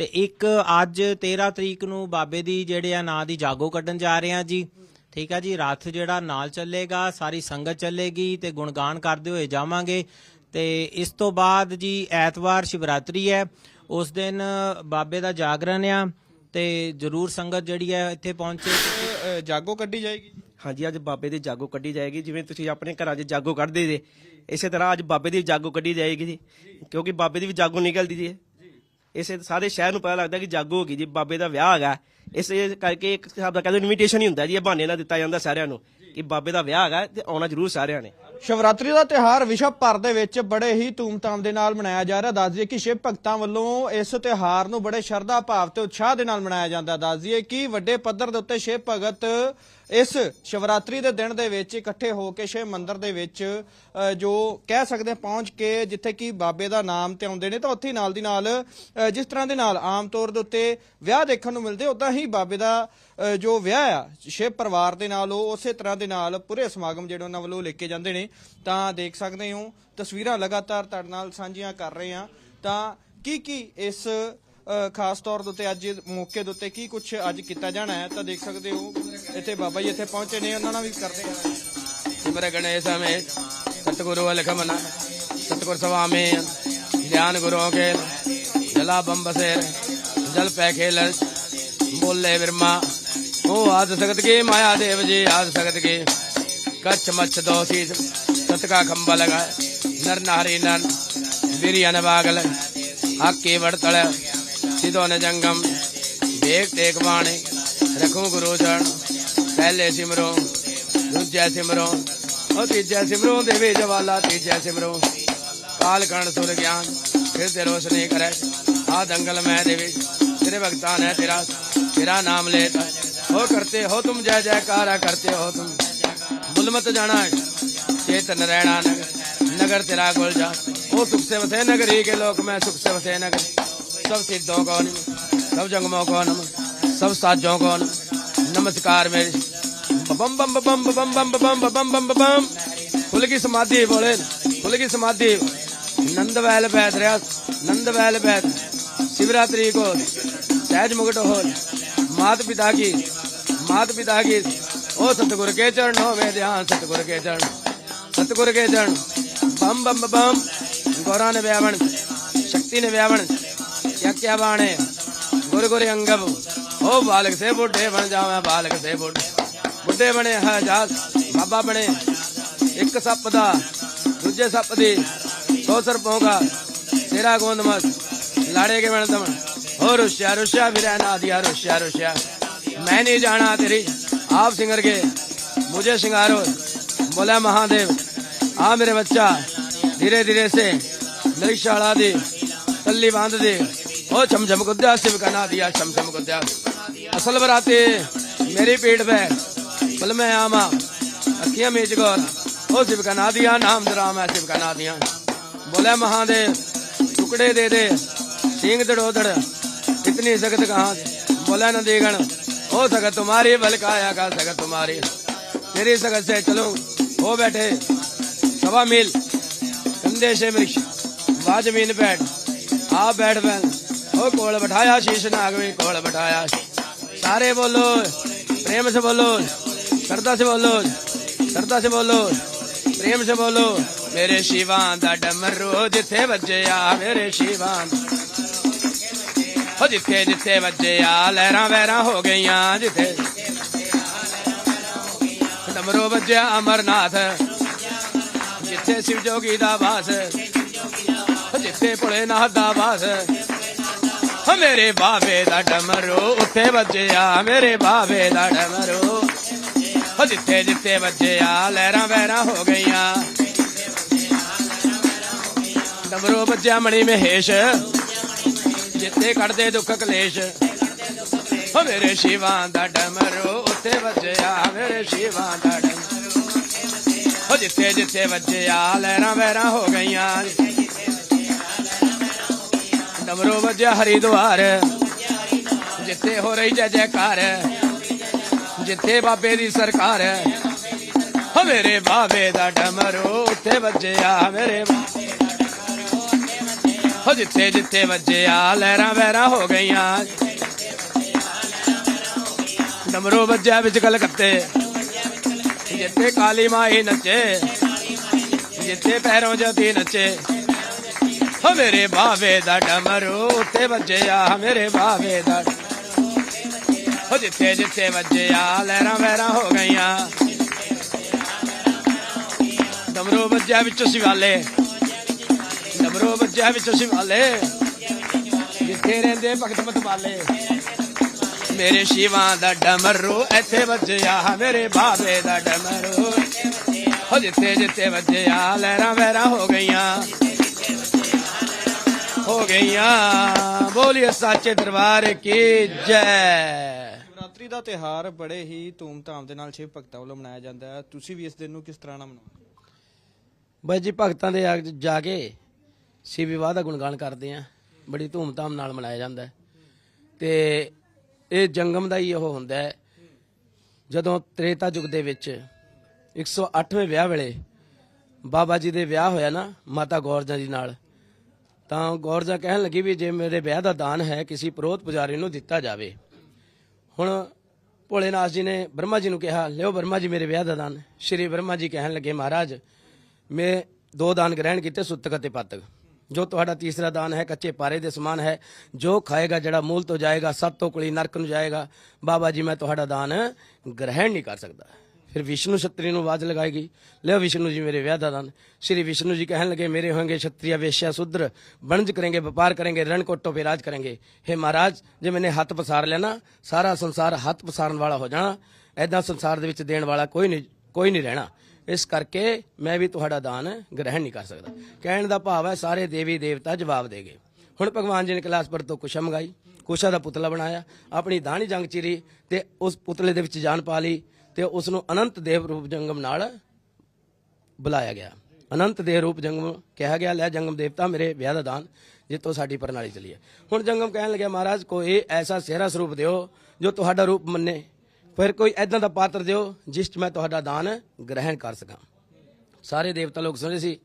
ਤੇ ਇੱਕ ਅੱਜ 13 ਤਰੀਕ ਨੂੰ ਬਾਬੇ ਦੀ ਜਿਹੜੇ ਆ ਨਾਂ ਦੀ ਜਾਗੋ ਕੱਢਣ ਜਾ ਰਹੇ ਆ ਜੀ। ਠੀਕ ਆ ਜੀ ਰੱਥ ਜਿਹੜਾ ਨਾਲ ਚੱਲੇਗਾ ਸਾਰੀ ਸੰਗਤ ਚੱਲੇਗੀ ਤੇ ਗੁਣਗਾਨ ਕਰਦੇ ਹੋਏ ਜਾਵਾਂਗੇ। ਤੇ ਇਸ ਤੋਂ ਬਾਅਦ ਜੀ ਐਤਵਾਰ ਸ਼ਿਵਰਾਤਰੀ ਹੈ ਉਸ ਦਿਨ ਬਾਬੇ ਦਾ ਜਾਗਰਣ ਆ ਤੇ ਜਰੂਰ ਸੰਗਤ ਜਿਹੜੀ ਹੈ ਇੱਥੇ ਪਹੁੰਚੇ। ਜਾਗੋ ਕੱਢੀ ਜਾਏਗੀ ਹਾਂਜੀ ਅੱਜ ਬਾਬੇ ਦੀ ਜਾਗੋ ਕੱਢੀ ਜਾਏਗੀ ਜਿਵੇਂ ਤੁਸੀਂ ਆਪਣੇ ਘਰਾਂ 'ਚ ਜਾਗੋ ਕੱਢਦੇ ਜੇ। ਇਸੇ ਤਰ੍ਹਾਂ ਅੱਜ ਬਾਬੇ ਦੀ ਜਾਗੋ ਕੱਢੀ ਜਾਏਗੀ ਜੀ ਕਿਉਂਕਿ ਬਾਬੇ ਦੀ ਵੀ ਜਾਗੋ ਨਿਕਲਦੀ ਜੀ। ਇਸੇ ਸਾਰੇ ਸ਼ਹਿਰ ਨੂੰ ਪਤਾ ਲੱਗਦਾ ਕਿ ਜਾਗੋ ਹੋ ਗਈ ਜੀ, ਬਾਬੇ ਦਾ ਵਿਆਹ ਹੈਗਾ। ਇਸੇ ਕਰਕੇ ਇੱਕ ਹਿਸਾਬ ਦਾ ਕਹਿੰਦੇ ਇਨਵੀਟੇਸ਼ਨ ਹੀ ਹੁੰਦਾ ਜੀ, ਇਹ ਬਹਾਨੇ ਨਾਲ ਦਿੱਤਾ ਜਾਂਦਾ ਸਾਰਿਆਂ ਨੂੰ ਕਿ ਬਾਬੇ ਦਾ ਵਿਆਹ ਹੈਗਾ ਤੇ ਆਉਣਾ ਜ਼ਰੂਰ ਸਾਰਿਆਂ ਨੇ। ਸ਼ਿਵਰਾਤਰੀ ਦਾ ਤਿਉਹਾਰ ਵਿਸ਼ਵ ਭਰ ਦੇ ਵਿੱਚ ਬੜੇ ਹੀ ਧੂਮਧਾਮ ਦੇ ਨਾਲ ਮਨਾਇਆ ਜਾ ਰਿਹਾ। ਦੱਸ ਦਈਏ ਕਿ ਸ਼ਿਵ ਭਗਤਾਂ ਵੱਲੋਂ ਇਸ ਤਿਉਹਾਰ ਨੂੰ ਬੜੇ ਸ਼ਰਧਾ ਭਾਵ ਤੇ ਉਤਸ਼ਾਹ ਦੇ ਨਾਲ ਮਨਾਇਆ ਜਾਂਦਾ। ਦੱਸ ਦਈਏ ਕਿ ਵੱਡੇ ਪੱਧਰ ਦੇ ਉੱਤੇ ਸ਼ਿਵ ਭਗਤ ਇਸ ਸ਼ਿਵਰਾਤਰੀ ਦੇ ਦਿਨ ਦੇ ਵਿੱਚ ਇਕੱਠੇ ਹੋ ਕੇ ਸ਼ਿਵ ਮੰਦਿਰ ਦੇ ਵਿੱਚ ਜੋ ਕਹਿ ਸਕਦੇ ਹਾਂ ਪਹੁੰਚ ਕੇ ਜਿੱਥੇ ਕਿ ਬਾਬੇ ਦਾ ਨਾਮ ਤੇ ਆਉਂਦੇ ਨੇ, ਤਾਂ ਉੱਥੇ ਨਾਲ ਦੀ ਨਾਲ ਜਿਸ ਤਰ੍ਹਾਂ ਦੇ ਨਾਲ ਆਮ ਤੌਰ ਦੇ ਉੱਤੇ ਵਿਆਹ ਦੇਖਣ ਨੂੰ ਮਿਲਦੇ ਉਦਾਂ ਹੀ ਬਾਬੇ ਦਾ ਜੋ ਵਿਆਹ ਆ, ਸ਼ਿਵ ਪਰਿਵਾਰ ਦੇ ਨਾਲ, ਉਹ ਉਸੇ ਤਰ੍ਹਾਂ ਦੇ ਨਾਲ ਪੂਰੇ ਸਮਾਗਮ ਜਿਹੜੇ ਉਹਨਾਂ ਵੱਲੋਂ ਲੈ ਕੇ ਜਾਂਦੇ ਨੇ। ਤਾਂ ਦੇਖ ਸਕਦੇ ਹੋ ਤਸਵੀਰਾਂ ਲਗਾਤਾਰ ਤੁਹਾਡੇ ਨਾਲ ਸਾਂਝੀਆਂ ਕਰ ਰਹੇ ਹਾਂ ਤਾਂ ਕੀ ਕੀ ਇਸ ਅ, ਖਾਸ ਤੌਰ ਦੇ ਉੱਤੇ ਅੱਜ ਮੌਕੇ ਦੇ ਉੱਤੇ ਕੀ ਕੁਝ ਅੱਜ ਕੀਤਾ ਜਾਣਾ ਹੈ ਤਾਂ ਦੇਖ ਸਕਦੇ ਹੋ ਇੱਥੇ ਬਾਬਾ ਜੀ ਇੱਥੇ ਪਹੁੰਚੇ ਨੇ ਉਹਨਾਂ ਨਾਲ ਵੀ ਕਰਦੇ ਹਾਂ ਸਿਮਰ ਗਣੇਸ਼ में सतगुरु अलख मना सतगुरु सवा में ध्यान गुरुओं के जला बम बसे जल पै खेल बोले बिरमा ओ आद सगत की माया देव जी आद सगत की कच्छ मच्छ दो शीत सत का खंबा लगा नर नारी नर वीरियन बागल आके बड़तल सिदो न जंगम देख देख बाणे रखूं गुरु चरण पहले सिमरो ਦੂਜਾ ਸਿਮਰੋ ਉਹ ਤੀਜਾ ਸਿਮਰੋ ਦੇਵੇ ਜਵਾਲਾ ਤੀਜਾ ਸਿਮਰੋ ਕਾਲ ਕਣ ਸੁਰ ਗਿਆਨ ਫਿਰ ਤੇ ਰੋਸ਼ਨੀ ਕਰੇ ਆ ਦੰਗਲ ਮੈਂ ਦੇਵੇ ਤੇਰੇ ਭਗਤਾਂ ਨੇ ਤੇਰਾ ਤੇਰਾ ਨਾਮ ਲੈਤਾ ਹੋ ਕਰਤੇ ਹੋ ਤੁਮ ਜੈ ਜੈਕਾਰਾ ਕਰਤੇ ਹੋ ਤੁਮ उलमत जाना है चेत नैणा नगर नगर तेरा गुल जा ओ सुख से वसे नगरी के लोक में सुख से वसे नगर सब सिद्धों को सब जंगमों को नम सब साजों को नमस्कार मेरे बम बम बम बम बम बम बम बम बम खुल की समाधि बोले खुल की समाधि नंद वैल बैठ रहा नंद वैल बैठ शिवरात्रि को सहज मुकुट हो मात पिता की मात पिता की ओ सतगुरु के चरणों में ध्यान सतगुरु के चरण सतगुरु के चरण बम बम बम गौरा ने व्यावण शक्ति ने व्यावण क्या क्या बाणे गुरु गुरु अंगब ओ बालक से बुढ़े बन जावे बालक से बुढ़े ਬੁੱਢੇ ਬਣੇ ਹਜ਼ਾਰ ਬਾਬਾ ਬਣੇ ਇੱਕ ਸੱਪ ਦਾ ਦੂਜੇ ਸੱਪ ਦੀ ਸੋ ਸਰਪੋਂ ਦਾ ਤੇਰਾ ਗੋਂਦ ਮਸ ਲਾੜੇ ਕੇ ਬਣ ਦਮ ਹੋ ਰੁਸ਼ਿਆ ਰੁਸ਼ਿਆ ਵਿਰੈ ਨਾ ਦਿਆ ਰੁਸ਼ਿਆ ਰੁਸ਼ਿਆ मैं नहीं जाना तेरी आप सिंगर के मुझे सिंगारो बोला महादेव आ मेरे बच्चा धीरे धीरे से मेरी शाला दी तल्ली बांध दे ओ छम छम गुद्या शिव का ना दिया छम छम गुद्या असल बराते मेरी पीठ पे बल में आमा अखियां मीच गौर ओ शिव का ना दिया नाम राम है शिव का ना दिया बोले महादेव टुकड़े दे दे सिंह दड़ोदड़ इतनी सख्त कहाँ बोला न देगण हो सकत तुम्हारी बल काया का सकत तुम्हारी तेरी सकत से चलो हो बैठे सवा मील कंधे से वृक्ष बाज मीन बैठ आप बैठ बैठ हो कोल बैठाया शीश नागवी कोल बैठाया सारे बोलो प्रेम से बोलो श्रद्धा से बोलो श्रद्धा से बोलो प्रेम से बोलो मेरे शिवान दा डमरू जिथे बजे आ मेरे ਹੋ ਜਿੱਥੇ ਜਿੱਥੇ ਆ, ਲਹਿਰਾਂ ਵਹਿਰਾਂ ਹੋ ਗਈਆਂ, ਜਿੱਥੇ ਡਮਰੋ ਵੱਜਿਆ ਅਮਰਨਾਥ, ਜਿੱਥੇ ਸ਼ਿਵ ਜੋਗੀ ਦਾ ਵਾਸ, ਜਿੱਥੇ ਭੋਲੇ ਨਾਥ ਦਾ ਵਾਸ। ਮੇਰੇ ਬਾਵੇ ਦਾ ਡਮਰੋ, ਉੱਥੇ ਵੱਜਿਆ ਮੇਰੇ ਬਾਬੇ ਦਾ ਡਮਰੋ। ਹੋ ਜਿੱਥੇ ਜਿੱਥੇ ਆ, ਲਹਿਰਾਂ ਵਹਿਰਾਂ ਹੋ ਗਈਆਂ। ਡਮਰੋ ਵੱਜਿਆ ਮਣੀ ਮਹੇਸ਼ ਜਿੱਥੇ ਕੱਢਦੇ ਦੁੱਖ ਕਲੇਸ਼ ਓ ਮੇਰੇ ਸ਼ਿਵਾਂ ਦਾ ਡਮਰੂ, ਉੱਥੇ ਵੱਜਿਆ ਮੇਰੇ ਸ਼ਿਵਾਂ ਦਾ ਡਮਰੂ। ਓ ਜਿੱਥੇ ਜਿੱਥੇ ਵੱਜਿਆ, ਲਹਿਰਾਂ ਵਹਿਰਾਂ ਹੋ ਗਈਆਂ। ਡਮਰੂ ਵੱਜਿਆ ਹਰੀਦੁਆਰ, ਜਿੱਥੇ ਹੋ ਰਹੀ ਜੈ ਜੈਕਾਰ। ਜਿੱਥੇ ਬਾਬੇ ਦੀ ਸਰਕਾਰ ਓ ਮੇਰੇ ਬਾਬੇ ਦਾ ਡਮਰੂ, ਉੱਥੇ ਵੱਜਿਆ ਮੇਰੇ ਬਾਬੇ ਹੋ ਜਿੱਥੇ ਜਿੱਥੇ ਵੱਜਿਆ, ਲਹਿਰਾਂ ਵਹਿਰਾਂ ਹੋ ਗਈਆਂ। ਡਮਰੋ ਵੱਜਿਆ ਵਿੱਚ ਕਲਕੱਤੇ। ਜਿੱਥੇ ਕਾਲੀ ਮਾਈ ਨੱਚੇ, ਜਿੱਥੇ ਪੈਰੋਂ ਜਤੀ ਨੱਚੇ। ਹੋ ਮੇਰੇ ਬਾਵੇ ਦਾ ਡਮਰੂ ਉੱਤੇ ਵੱਜਿਆ ਮੇਰੇ ਬਾਵੇ ਦਾ ਹੋ ਜਿੱਥੇ ਜਿੱਥੇ ਵੱਜਿਆ, ਲਹਿਰਾਂ ਵਹਿਰਾਂ ਹੋ ਗਈਆਂ। ਡਮਰੂ ਵੱਜਿਆ ਵਿੱਚ ਸਿਵਾਲੇ ਡਮਰੂ ਵੱਜਿਆ ਵਿੱਚੋਂ ਸਿਵਾਲੇ ਜਿੱਥੇ ਰਹਿੰਦੇ ਭਗਤ ਮਤਵਾਲੇ। ਮੇਰੇ ਸ਼ਿਵਾਂ ਦਾ ਡਮਰੂ ਇੱਥੇ ਵੱਜਿਆ ਮੇਰੇ ਬਾਬੇ ਦਾ ਡਮਰੂ। ਹੋ ਜਿੱਥੇ ਜਿੱਥੇ ਵੱਜਿਆ ਲਹਿਰਾਂ ਵਹਿਰਾਂ ਹੋ ਗਈਆਂ। ਹੋ ਗਈਆਂ। ਬੋਲੀਏ ਸੱਚੇ ਦਰਬਾਰ ਕੀ ਜੈ। ਸ਼ਿਵਰਾਤਰੀ ਦਾ ਤਿਹਾਰ ਬੜੇ ਹੀ ਧੂਮ-ਧਾਮ ਦੇ ਨਾਲ ਸ਼ਿਵ ਭਗਤਾਂ ਵੱਲੋਂ ਮਨਾਇਆ ਜਾਂਦਾ ਹੈ। ਤੁਸੀਂ ਵੀ ਇਸ ਦਿਨ ਨੂੰ ਕਿਸ ਤਰ੍ਹਾਂ ਨਾਲ ਮਨਾਉਂਦੇ ਹੋ? ਬਸ ਜੀ ਭਗਤਾਂ ਦੇ ਜਾ ਕੇ ਸ਼ਿਵ ਵਿਵਾਹ ਦਾ ਗੁਣਗਾਨ ਕਰਦੇ ਆ। ਬੜੀ ਧੂਮਧਾਮ ਨਾਲ ਮਨਾਇਆ ਜਾਂਦਾ ਹੈ। ਤੇ ਇਹ ਜੰਗਮ ਦਾ ਹੀ ਉਹ ਹੁੰਦਾ ਹੈ। ਜਦੋਂ ਤ੍ਰੇਤਾ ਯੁਗ ਦੇ ਵਿੱਚ 108ਵੇਂ ਵਿਆਹ ਵੇਲੇ ਬਾਬਾ ਜੀ ਦੇ ਵਿਆਹ ਹੋਇਆ ਨਾ, ਮਾਤਾ ਗੌਰਜਾਂ ਜੀ ਨਾਲ, ਤਾਂ ਗੌਰਜਾਂ ਕਹਿਣ ਲੱਗੀ ਵੀ ਜੇ ਮੇਰੇ ਵਿਆਹ ਦਾ ਦਾਨ ਹੈ, ਕਿਸੇ ਪ੍ਰੋਤ ਪੁਜਾਰੀ ਨੂੰ ਦਿੱਤਾ ਜਾਵੇ। ਹੁਣ ਭੋਲੇਨਾਥ ਜੀ ਨੇ ਬ੍ਰਹਮਾ ਜੀ ਨੂੰ ਕਿਹਾ, ਲਿਓ ਬ੍ਰਹਮਾ ਜੀ, ਮੇਰੇ ਵਿਆਹ ਦਾ ਦਾਨ। ਸ਼੍ਰੀ ਬ੍ਰਹਮਾ ਜੀ ਕਹਿਣ ਲੱਗੇ, ਮਹਾਰਾਜ, ਮੈਂ ਦੋ ਦਾਨ ਗ੍ਰਹਿਣ ਕੀਤੇ, ਸੁੱਤਕ ਅਤੇ ਪੱਤਕ। ਜੋ ਤੁਹਾਡਾ ਤੀਸਰਾ ਦਾਨ ਹੈ, ਕੱਚੇ ਪਾਰੇ ਦੇ ਸਮਾਨ ਹੈ, ਜੋ ਖਾਏਗਾ, ਜਿਹੜਾ ਮੂਲ ਤੋਂ ਜਾਏਗਾ, ਸਭ ਤੋਂ ਕੁਲੀ ਨਰਕ ਨੂੰ ਜਾਏਗਾ। ਬਾਬਾ ਜੀ, ਮੈਂ ਤੁਹਾਡਾ ਦਾਨ ਗ੍ਰਹਿਣ ਨਹੀਂ ਕਰ ਸਕਦਾ। ਫਿਰ ਵਿਸ਼ਨੂੰ ਛਤਰੀ ਨੂੰ ਆਵਾਜ਼ ਲਗਾਏਗੀ। ਲੈ ਵਿਸ਼ਨੂੰ ਜੀ, ਮੇਰੇ ਵਿਆਹ ਦਾ ਦਾਨ। ਸ੍ਰੀ ਵਿਸ਼ਨੂੰ ਜੀ ਕਹਿਣ ਲੱਗੇ, ਮੇਰੇ ਹੋਣਗੇ ਛਤਰੀਆ ਵੇਸ਼ਿਆ ਸੁਧਰ ਬਣਜ ਕਰਾਂਗੇ, ਵਪਾਰ ਕਰਾਂਗੇ ਰਣਕੋਟੋ ਪੇ ਰਾਜ ਕਰਾਂਗੇ। ਹੇ ਮਹਾਰਾਜ, ਜੇ ਮੈਨੇ ਹੱਥ ਪਸਾਰ ਲੈਣਾ ਸਾਰਾ ਸੰਸਾਰ ਹੱਥ ਪਸਾਰਨ ਵਾਲਾ ਹੋ ਜਾਣਾ। ਐਦਾਂ ਸੰਸਾਰ ਦੇ ਵਿੱਚ ਦੇਣ ਵਾਲਾ ਕੋਈ ਨਹੀਂ ਕੋਈ ਨਹੀਂ ਰਹਿਣਾ। ਇਸ ਕਰਕੇ ਮੈਂ ਵੀ ਤੁਹਾਡਾ ਦਾਨ ਗ੍ਰਹਿਣ ਨਹੀਂ ਕਰ ਸਕਦਾ। ਕਹਿਣ ਦਾ ਭਾਵ ਹੈ, ਸਾਰੇ ਦੇਵੀ ਦੇਵਤਾ ਜਵਾਬ ਦੇਗੇ ਹੁਣ ਭਗਵਾਨ ਜੀ ਨੇ ਕੈਲਾਸ਼ਪੁਰ ਤੋਂ ਕੁਸ਼ਾ ਮੰਗਾਈ ਕੁਸ਼ਾ ਦਾ ਪੁਤਲਾ ਬਣਾਇਆ, ਆਪਣੀ ਦਾਣੀ ਜੰਗ ਚਿਰੀ ਤੇ ਉਸ ਪੁਤਲੇ ਦੇ ਵਿੱਚ ਜਾਨ ਪਾ ਲਈ ਤੇ ਉਸ ਨੂੰ ਅਨੰਤ ਦੇਵ ਰੂਪ ਜੰਗਮ ਨਾਲ ਬੁਲਾਇਆ ਗਿਆ। ਅਨੰਤ ਦੇਵ ਰੂਪ ਜੰਗਮ ਕਿਹਾ ਗਿਆ, ਲੈ ਜੰਗਮ ਦੇਵਤਾ ਮੇਰੇ ਵਿਆਹ ਦਾ ਦਾਨ ਜਿੱਤੋਂ ਸਾਡੀ ਪ੍ਰਣਾਲੀ ਚਲੀ ਹੈ। ਹੁਣ ਜੰਗਮ ਕਹਿਣ ਲੱਗਿਆ, ਮਹਾਰਾਜ, ਕੋਈ ਐਸਾ ਸਿਹਰਾ ਸਰੂਪ ਦਿਓ ਜੋ ਤੁਹਾਡਾ ਰੂਪ ਮੰਨੇ। ਫਿਰ ਕੋਈ ਐਦਾਂ ਦਾ ਪਾਤਰ ਦਿਓ ਜਿਸ 'ਚ ਮੈਂ ਤੁਹਾਡਾ ਦਾਨ ਗ੍ਰਹਿਣ ਕਰ ਸਕਾਂ। ਸਾਰੇ ਦੇਵਤਾ ਲੋਕ ਸੁਣੇ ਸੀ,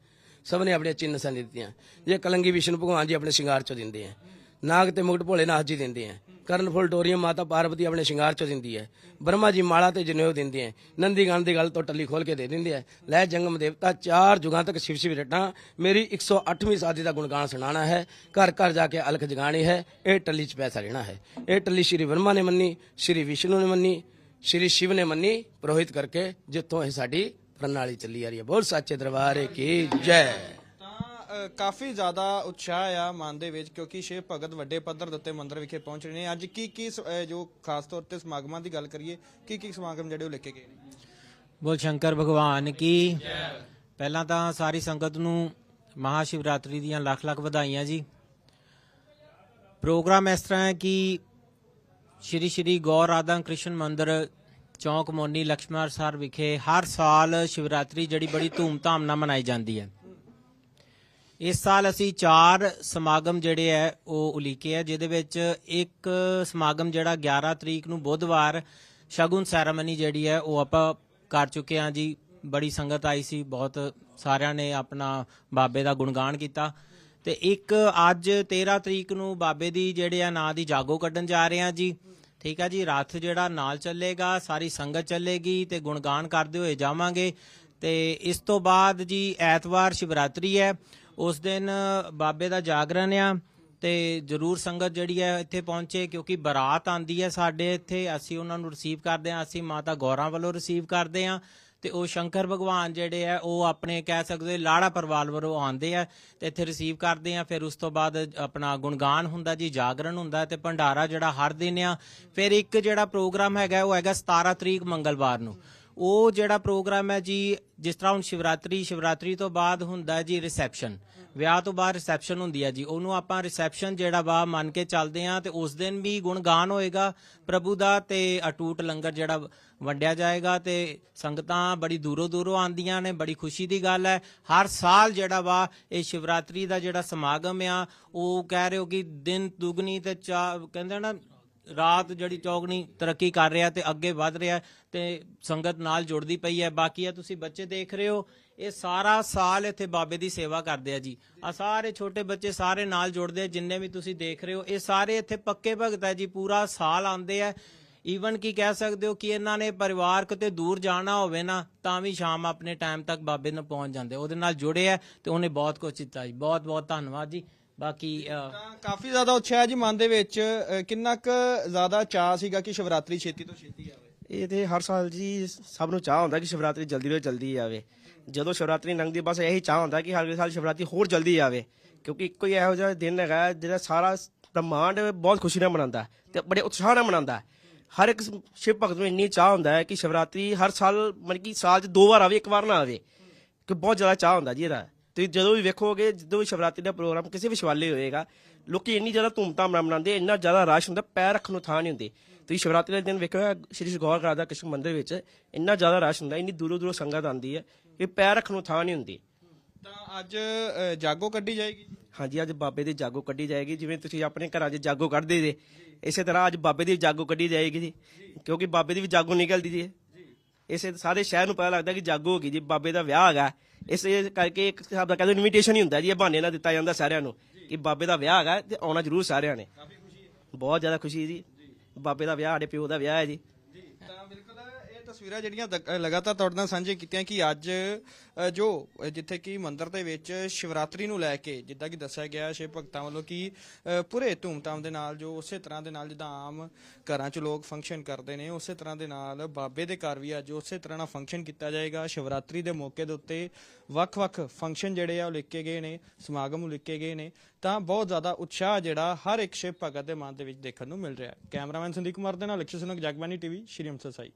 ਸਭ ਨੇ ਆਪਣੇ ਚਿੰਨ੍ਹ ਸਨ ਦਿੱਤੀਆਂ। ਜੇ ਕਲੰਗੀ ਵਿਸ਼ਨੂੰ ਭਗਵਾਨ ਜੀ ਆਪਣੇ ਸ਼ਿੰਗਾਰ ਚੋਂ ਦਿੰਦੇ ਆ, ਨਾਗ ਤੇ ਮੁਕਟ ਭੋਲੇਨਾਥ ਜੀ ਦਿੰਦੇ ਆ, ਕਰਨ ਫੁੱਲ ਡੋਰੀਆਂ ਮਾਤਾ ਪਾਰਵਤੀ ਆਪਣੇ ਸ਼ਿੰਗਾਰ ਚੋਂ ਦਿੰਦੀ ਹੈ ਬ੍ਰਹਮਾ ਜੀ ਮਾਲਾ ਤੇ ਜਨੇਊ ਦਿੰਦੇ ਆ ਨੰਦੀ ਗਣ ਦੀ ਗੱਲ ਤੋਂ ਟੱਲੀ ਖੋਲ ਕੇ ਦੇ ਦਿੰਦੇ ਆ, ਲੈ ਜੰਗਮ ਦੇਵਤਾ, ਚਾਰ ਜੁਗਾਂ ਤੱਕ ਸ਼ਿਵ ਸ਼ਿਵ ਰਟਾਂ, ਮੇਰੀ 108ਵੀਂ ਸਾਦੀ ਦਾ ਗੁਣਗਾਨ ਸੁਣਾਣਾ ਹੈ, ਘਰ ਘਰ ਜਾ ਕੇ ਅਲਖ ਜਗਾਣੀ ਹੈ, ਇਹ ਟੱਲੀ 'ਚ ਪੈਸਾ ਲੈਣਾ ਹੈ। ਇਹ ਟੱਲੀ ਸ਼੍ਰੀ ਬ੍ਰਹਮਾ ਨੇ ਮੰਨੀ, ਸ਼੍ਰੀ ਵਿਸ਼ਨੂੰ ਨੇ ਮੰਨੀ ਸ਼੍ਰੀ ਸ਼ਿਵ ਨੇ ਮੰਨੀ ਪ੍ਰੋਹਿਤ ਕਰਕੇ ਜਿੱਥੋਂ ਇਹ ਸਾਡੀ ਪ੍ਰਣਾਲੀ ਚੱਲੀ ਆ ਰਹੀ ਹੈ ਬੋਲ ਸੱਚੇ ਦਰਬਾਰ ਕੀ ਜੈ। ਕਾਫੀ ਜ਼ਿਆਦਾ ਉਤਸ਼ਾਹ ਆ ਮਨ ਦੇ ਵਿੱਚ ਕਿਉਂਕਿ ਸ਼ਿਵ ਭਗਤ ਵੱਡੇ ਪੱਧਰ ਦੇ ਉੱਤੇ ਮੰਦਿਰ ਵਿਖੇ ਪਹੁੰਚ ਰਹੇ ਨੇ। ਅੱਜ ਕੀ ਕੀ ਜੋ ਖਾਸ ਤੌਰ ਤੇ ਸਮਾਗਮਾਂ ਦੀ ਗੱਲ ਕਰੀਏ ਕੀ ਕੀ ਸਮਾਗਮ ਜਿਹੜੇ ਉਹ ਲਿਖੇ ਗਏ ਨੇ? ਬੋਲ ਸ਼ੰਕਰ ਭਗਵਾਨ ਕੀ। ਪਹਿਲਾਂ ਤਾਂ ਸਾਰੀ ਸੰਗਤ ਨੂੰ ਮਹਾ ਸ਼ਿਵਰਾਤਰੀ ਦੀਆਂ ਲੱਖ ਲੱਖ ਵਧਾਈਆਂ ਜੀ। ਪ੍ਰੋਗਰਾਮ ਇਸ ਤਰ੍ਹਾਂ ਹੈ ਕਿ ਸ਼੍ਰੀ ਸ਼੍ਰੀ ਗੌਰ ਰਾਧਾ ਕ੍ਰਿਸ਼ਨ ਮੰਦਿਰ ਚੌਂਕ ਮੋਨੀ ਲక్ష్ਮਣ ਸਰ ਵਿਖੇ ਹਰ ਸਾਲ ਸ਼ਿਵਰਾਤਰੀ ਜਿਹੜੀ ਬੜੀ ਧੂਮ-ਧਾਮ ਨਾਲ ਮਨਾਈ ਜਾਂਦੀ ਹੈ। ਇਸ ਸਾਲ ਅਸੀਂ ਚਾਰ ਸਮਾਗਮ ਜਿਹੜੇ ਹੈ, ਉਹ ਉਲੀਕੇ ਹੈ, ਜਿਹਦੇ ਵਿੱਚ ਇੱਕ ਸਮਾਗਮ ਜਿਹੜਾ 11 ਤਰੀਕ ਨੂੰ ਬੁੱਧਵਾਰ ਸ਼ਗੁਨ ਸੈਰਾਮਨੀ ਜਿਹੜੀ ਹੈ, ਉਹ ਆਪਾਂ ਕਰ ਚੁੱਕੇ ਹਾਂ ਜੀ। ਬੜੀ ਸੰਗਤ ਆਈ ਸੀ, ਬਹੁਤ ਸਾਰਿਆਂ ਨੇ ਆਪਣਾ ਬਾਬੇ ਦਾ ਗੁਣਗਾਨ ਕੀਤਾ। ਤੇ ਇੱਕ ਅੱਜ 13 ਤਰੀਕ ਨੂੰ ਬਾਬੇ ਦੀ ਜਿਹੜੇ ਆ, ਨਾਂ ਦੀ ਜਾਗੋ ਕੱਢਣ ਜਾ ਰਹੇ ਹਾਂ ਜੀ। ਠੀਕ ਹੈ ਜੀ ਰੱਥ ਜਿਹੜਾ ਨਾਲ ਚੱਲੇਗਾ, ਸਾਰੀ ਸੰਗਤ ਚੱਲੇਗੀ ਤੇ ਗੁਣਗਾਨ ਕਰਦੇ ਹੋਏ ਜਾਵਾਂਗੇ। ਤੇ ਇਸ ਤੋਂ ਬਾਅਦ ਜੀ ਐਤਵਾਰ ਸ਼ਿਵਰਾਤਰੀ ਹੈ। ਉਸ ਦਿਨ ਬਾਬੇ ਦਾ ਜਾਗਰਣ ਆ ਤੇ ਜਰੂਰ ਸੰਗਤ ਜਿਹੜੀ ਹੈ ਇੱਥੇ ਪਹੁੰਚੇ ਕਿਉਂਕਿ ਬਰਾਤ ਆਂਦੀ ਹੈ ਸਾਡੇ ਇੱਥੇ। ਅਸੀਂ ਉਹਨਾਂ ਨੂੰ ਰਿਸੀਵ ਕਰਦੇ ਹਾਂ, ਅਸੀਂ ਮਾਤਾ ਗੌਰਾਂ ਵੱਲੋਂ ਰਿਸੀਵ ਕਰਦੇ ਹਾਂ। ਤੇ ਉਹ ਸ਼ੰਕਰ ਭਗਵਾਨ ਜਿਹੜੇ ਆ, ਉਹ ਆਪਣੇ ਕਹਿ ਸਕਦੇ ਲਾੜਾ ਪਰਿਵਾਰ ਵੱਲੋਂ ਆਉਂਦੇ ਆ ਤੇ ਇੱਥੇ ਰਿਸੀਵ ਕਰਦੇ ਆ। ਫਿਰ ਉਸ ਤੋਂ ਬਾਅਦ ਆਪਣਾ ਗੁਣਗਾਨ ਹੁੰਦਾ ਜੀ, ਜਾਗਰਣ ਹੁੰਦਾ ਤੇ ਭੰਡਾਰਾ ਜਿਹੜਾ ਹਰ ਦਿਨ ਆ। ਫਿਰ ਇੱਕ ਜਿਹੜਾ ਪ੍ਰੋਗਰਾਮ ਹੈਗਾ, ਉਹ ਹੈਗਾ 17 ਤਰੀਕ ਮੰਗਲਵਾਰ ਨੂੰ। ਉਹ ਜਿਹੜਾ ਪ੍ਰੋਗਰਾਮ ਹੈ ਜੀ, ਜਿਸ ਤਰ੍ਹਾਂ ਹੁਣ ਸ਼ਿਵਰਾਤਰੀ ਸ਼ਿਵਰਾਤਰੀ ਤੋਂ ਬਾਅਦ ਹੁੰਦਾ ਜੀ ਰਿਸੈਪਸ਼ਨ ਵਿਆਹ ਤੋਂ ਬਾਅਦ ਰਿਸੈਪਸ਼ਨ ਹੁੰਦੀ ਹੈ ਜੀ। ਉਹਨੂੰ ਆਪਾਂ ਰਿਸੈਪਸ਼ਨ ਜਿਹੜਾ ਵਾ ਮੰਨ ਕੇ ਚੱਲਦੇ ਆ ਤੇ ਉਸ ਦਿਨ ਵੀ ਗੁਣਗਾਨ ਹੋਏਗਾ ਪ੍ਰਭੂ ਦਾ ਤੇ ਅਟੂਟ ਲੰਗਰ ਜਿਹੜਾ ਵੰਡਿਆ ਜਾਏਗਾ ਤੇ ਸੰਗਤਾਂ ਬੜੀ ਦੂਰੋਂ ਦੂਰੋਂ ਆਂਦੀਆਂ ਨੇ, ਬੜੀ ਖੁਸ਼ੀ ਦੀ ਗੱਲ ਹੈ। ਹਰ ਸਾਲ ਜਿਹੜਾ ਵਾ, ਇਹ ਸ਼ਿਵਰਾਤਰੀ ਦਾ ਜਿਹੜਾ ਸਮਾਗਮ ਆ, ਉਹ ਕਹਿ ਰਹੇ ਹੋ ਕਿ ਦਿਨ ਦੁਗਣੀ ਤੇ ਚਾ, ਕਹਿੰਦੇ ਨਾ, ਰਾਤ ਜਿਹੜੀ ਚੌਗਣੀ ਤਰੱਕੀ ਕਰ ਰਿਹਾ ਤੇ ਅੱਗੇ ਵਧ ਰਿਹਾ ਤੇ ਸੰਗਤ ਨਾਲ ਜੁੜਦੀ ਪਈ ਹੈ। ਬਾਕੀ ਆ ਤੁਸੀਂ ਬੱਚੇ ਦੇਖ ਰਹੇ ਹੋ, ਇਹ ਸਾਰਾ ਸਾਲ ਇੱਥੇ ਬਾਬੇ ਦੀ ਸੇਵਾ ਕਰਦੇ ਆ ਜੀ। ਆ ਸਾਰੇ ਛੋਟੇ ਬੱਚੇ ਸਾਰੇ ਨਾਲ ਜੁੜਦੇ ਜਿੰਨੇ ਵੀ ਤੁਸੀਂ ਦੇਖ ਰਹੇ ਹੋ, ਇਹ ਸਾਰੇ ਇੱਥੇ ਪੱਕੇ ਭਗਤ ਹੈ ਜੀ, ਪੂਰਾ ਸਾਲ ਆਉਂਦੇ ਆ। ਈਵਨ ਕੀ ਕਹਿ ਸਕਦੇ ਹੋ ਕਿ ਇਹਨਾਂ ਨੇ ਪਰਿਵਾਰ ਕਿਤੇ ਦੂਰ ਜਾਣਾ ਹੋਵੇ ਨਾ ਤਾਂ ਵੀ ਸ਼ਾਮ ਆਪਣੇ ਟਾਈਮ ਤੱਕ ਬਾਬੇ ਨੂੰ ਪਹੁੰਚ ਜਾਂਦੇ। ਉਹਦੇ ਨਾਲ ਜੁੜੇ ਆ ਤੇ ਉਹਨੇ ਬਹੁਤ ਕੁਝ ਦਿੱਤਾ ਜੀ। ਬਹੁਤ ਬਹੁਤ ਧੰਨਵਾਦ ਜੀ। ਬਾਕੀ ਕਾਫੀ ਜ਼ਿਆਦਾ ਉਤਸ਼ਾਹ ਹੈ ਜੀ ਮਨ ਦੇ ਵਿੱਚ। ਕਿੰਨਾ ਕੁ ਜ਼ਿਆਦਾ ਚਾਹ ਸੀਗਾ ਕਿ ਸ਼ਿਵਰਾਤਰੀ ਛੇਤੀ ਤੋਂ ਛੇਤੀ ਆਵੇ? ਇਹ ਤੇ ਹਰ ਸਾਲ ਜੀ ਸਭ ਨੂੰ ਚਾਹ ਹੁੰਦਾ ਕਿ ਸ਼ਿਵਰਾਤਰੀ ਜਲਦੀ ਤੋਂ ਜਲਦੀ ਆਵੇ। ਜਦੋਂ ਸ਼ਿਵਰਾਤਰੀ ਲੰਘਦੀ ਬਸ ਇਹੀ ਚਾਹ ਹੁੰਦਾ ਕਿ ਹਰ ਸਾਲ ਸ਼ਿਵਰਾਤਰੀ ਹੋਰ ਜਲਦੀ ਆਵੇ। ਕਿਉਂਕਿ ਇੱਕੋ ਹੀ ਇਹੋ ਜਿਹਾ ਦਿਨ ਹੈਗਾ ਜਿਹੜਾ ਸਾਰਾ ਬ੍ਰਹਮਾਂਡ ਬਹੁਤ ਖੁਸ਼ੀ ਨਾਲ ਮਨਾਉਂਦਾ ਤੇ ਬੜੇ ਉਤਸ਼ਾਹ ਨਾਲ ਮਨਾਉਂਦਾ ਹੈ। ਹਰ ਇੱਕ ਸ਼ਿਵ ਭਗਤ ਨੂੰ ਇੰਨੀ ਚਾਹ ਹੁੰਦਾ ਹੈ ਕਿ ਸ਼ਿਵਰਾਤਰੀ ਹਰ ਸਾਲ, ਮਤਲਬ ਕਿ ਸਾਲ 'ਚ ਦੋ ਵਾਰ ਆਵੇ, ਇੱਕ ਵਾਰ ਨਾ ਆਵੇ। ਕਿ ਬਹੁਤ ਜ਼ਿਆਦਾ ਚਾਹ ਹੁੰਦਾ ਜੀ ਇਹਦਾ। ਤੁਸੀਂ ਜਦੋਂ ਵੀ ਵੇਖੋਗੇ, ਜਦੋਂ ਵੀ ਸ਼ਿਵਰਾਤਰੀ ਦਾ ਪ੍ਰੋਗਰਾਮ ਕਿਸੇ ਵੀ ਸ਼ਿਵਾਲੇ ਹੋਏਗਾ ਲੋਕੀ ਇੰਨੀ ਜ਼ਿਆਦਾ ਧੂਮਧਾਮ ਨਾਲ ਮਨਾਉਂਦੇ, ਇੰਨਾ ਜ਼ਿਆਦਾ ਰਸ਼ ਹੁੰਦਾ, ਪੈਰ ਰੱਖਣ ਨੂੰ ਥਾਂ ਨਹੀਂ ਹੁੰਦੀ। ਤੁਸੀਂ ਸ਼ਿਵਰਾਤਰੀ ਦੇ ਦਿਨ ਵੇਖਿਆ ਸ਼੍ਰੀ ਗੌਰ ਰਾਧਾ ਕ੍ਰਿਸ਼ਨ ਮੰਦਿਰ ਵਿੱਚ ਇੰਨਾ ਜ਼ਿਆਦਾ ਰਸ਼ ਹੁੰਦਾ, ਇੰਨੀ ਦੂਰੋਂ ਦੂਰੋਂ ਸੰਗਤ ਆਉਂਦੀ ਹੈ ਕਿ ਪੈਰ ਰੱਖਣ ਨੂੰ ਥਾਂ ਨਹੀਂ ਹੁੰਦੀ। ਤਾਂ ਅੱਜ ਜਾਗੋ ਕੱਢੀ ਜਾਏਗੀ ਹਾਂਜੀ, ਅੱਜ ਬਾਬੇ ਦੀ ਜਾਗੋ ਕੱਢੀ ਜਾਏਗੀ, ਜਿਵੇਂ ਤੁਸੀਂ ਆਪਣੇ ਘਰਾਂ 'ਚ ਜਾਗੋ ਕੱਢਦੇ ਜੇ। ਇਸੇ ਤਰ੍ਹਾਂ ਅੱਜ ਬਾਬੇ ਦੀ ਜਾਗੋ ਕੱਢੀ ਜਾਏਗੀ ਜੀ, ਕਿਉਂਕਿ ਬਾਬੇ ਦੀ ਵੀ ਜਾਗੋ ਨਿਕਲਦੀ ਜੀ। ਇਸੇ ਸਾਰੇ ਸ਼ਹਿਰ ਨੂੰ ਪਤਾ ਲੱਗਦਾ ਕਿ ਜਾਗੋ ਹੋ ਗਈ ਜੀ, ਬਾਬੇ ਦਾ ਵਿਆਹ ਹੈਗਾ। ਇਸੇ ਕਰਕੇ ਇੱਕ ਹਿਸਾਬ ਦਾ ਕਹਿੰਦੇ ਇਨਵੀਟੇਸ਼ਨ ਹੀ ਹੁੰਦਾ ਜੀ, ਇਹ ਬਹਾਨੇ ਨਾਲ ਦਿੱਤਾ ਜਾਂਦਾ ਸਾਰਿਆਂ ਨੂੰ ਕਿ ਬਾਬੇ ਦਾ ਵਿਆਹ ਹੈਗਾ ਤੇ ਆਉਣਾ ਜ਼ਰੂਰ ਸਾਰਿਆਂ ਨੇ। ਬਹੁਤ ਜ਼ਿਆਦਾ ਖੁਸ਼ੀ ਜੀ। ਬਾਬੇ ਦਾ ਵਿਆਹ, ਸਾਡੇ ਪਿਓ ਦਾ ਵਿਆਹ ਹੈ ਜੀ। ਤਸਵੀਰਾਂ ਜਿਹੜੀਆਂ ਦ- ਅ, ਲਗਾਤਾਰ ਤੁਹਾਡੇ ਨਾਲ ਸਾਂਝੇ ਕੀਤੀਆਂ ਕਿ ਅੱਜ ਅ, ਜੋ ਅ, ਜਿੱਥੇ ਕਿ ਮੰਦਿਰ ਦੇ ਵਿੱਚ ਸ਼ਿਵਰਾਤਰੀ ਨੂੰ ਲੈ ਕੇ ਜਿੱਦਾਂ ਕਿ ਦੱਸਿਆ ਗਿਆ ਸ਼ਿਵ ਭਗਤਾਂ ਵੱਲੋਂ ਕਿ ਅ, ਪੂਰੇ ਧੂਮਧਾਮ ਦੇ ਨਾਲ ਜੋ ਉਸੇ ਤਰ੍ਹਾਂ ਦੇ ਨਾਲ ਜਿੱਦਾਂ ਆਮ ਘਰਾਂ 'ਚ ਲੋਕ ਫੰਕਸ਼ਨ ਕਰਦੇ ਨੇ ਉਸੇ ਤਰ੍ਹਾਂ ਦੇ ਨਾਲ ਬਾਬੇ ਦੇ ਘਰ ਵੀ ਅੱਜ ਉਸੇ ਤਰ੍ਹਾਂ ਨਾਲ ਫੰਕਸ਼ਨ ਕੀਤਾ ਜਾਏਗਾ। ਸ਼ਿਵਰਾਤਰੀ ਦੇ ਮੌਕੇ ਦੇ ਉੱਤੇ ਵੱਖ-ਵੱਖ ਫੰਕਸ਼ਨ ਜਿਹੜੇ ਆ ਉਹ ਲਿਖੇ ਗਏ ਨੇ ਸਮਾਗਮ ਲਿਖੇ ਗਏ ਨੇ। ਤਾਂ ਬਹੁਤ ਜ਼ਿਆਦਾ ਉਤਸ਼ਾਹ ਜਿਹੜਾ ਹਰ ਇੱਕ ਸ਼ਿਵ ਭਗਤ ਦੇ ਮਨ ਦੇ ਵਿੱਚ ਦੇਖਣ ਨੂੰ ਮਿਲ ਰਿਹਾ ਹੈ। ਕੈਮਰਾਮੈਨ ਸੰਦੀਪ ਕੁਮਾਰ ਦੇ ਨਾਲ ਲਕਸ਼ੇ ਸੁਨਕ ਜਗਬਾਨੀ ਟੀਵੀ ਸ਼੍ਰੀ ਅੰਮ੍ਰਿਤਸਰ ਸਾਹਿਬ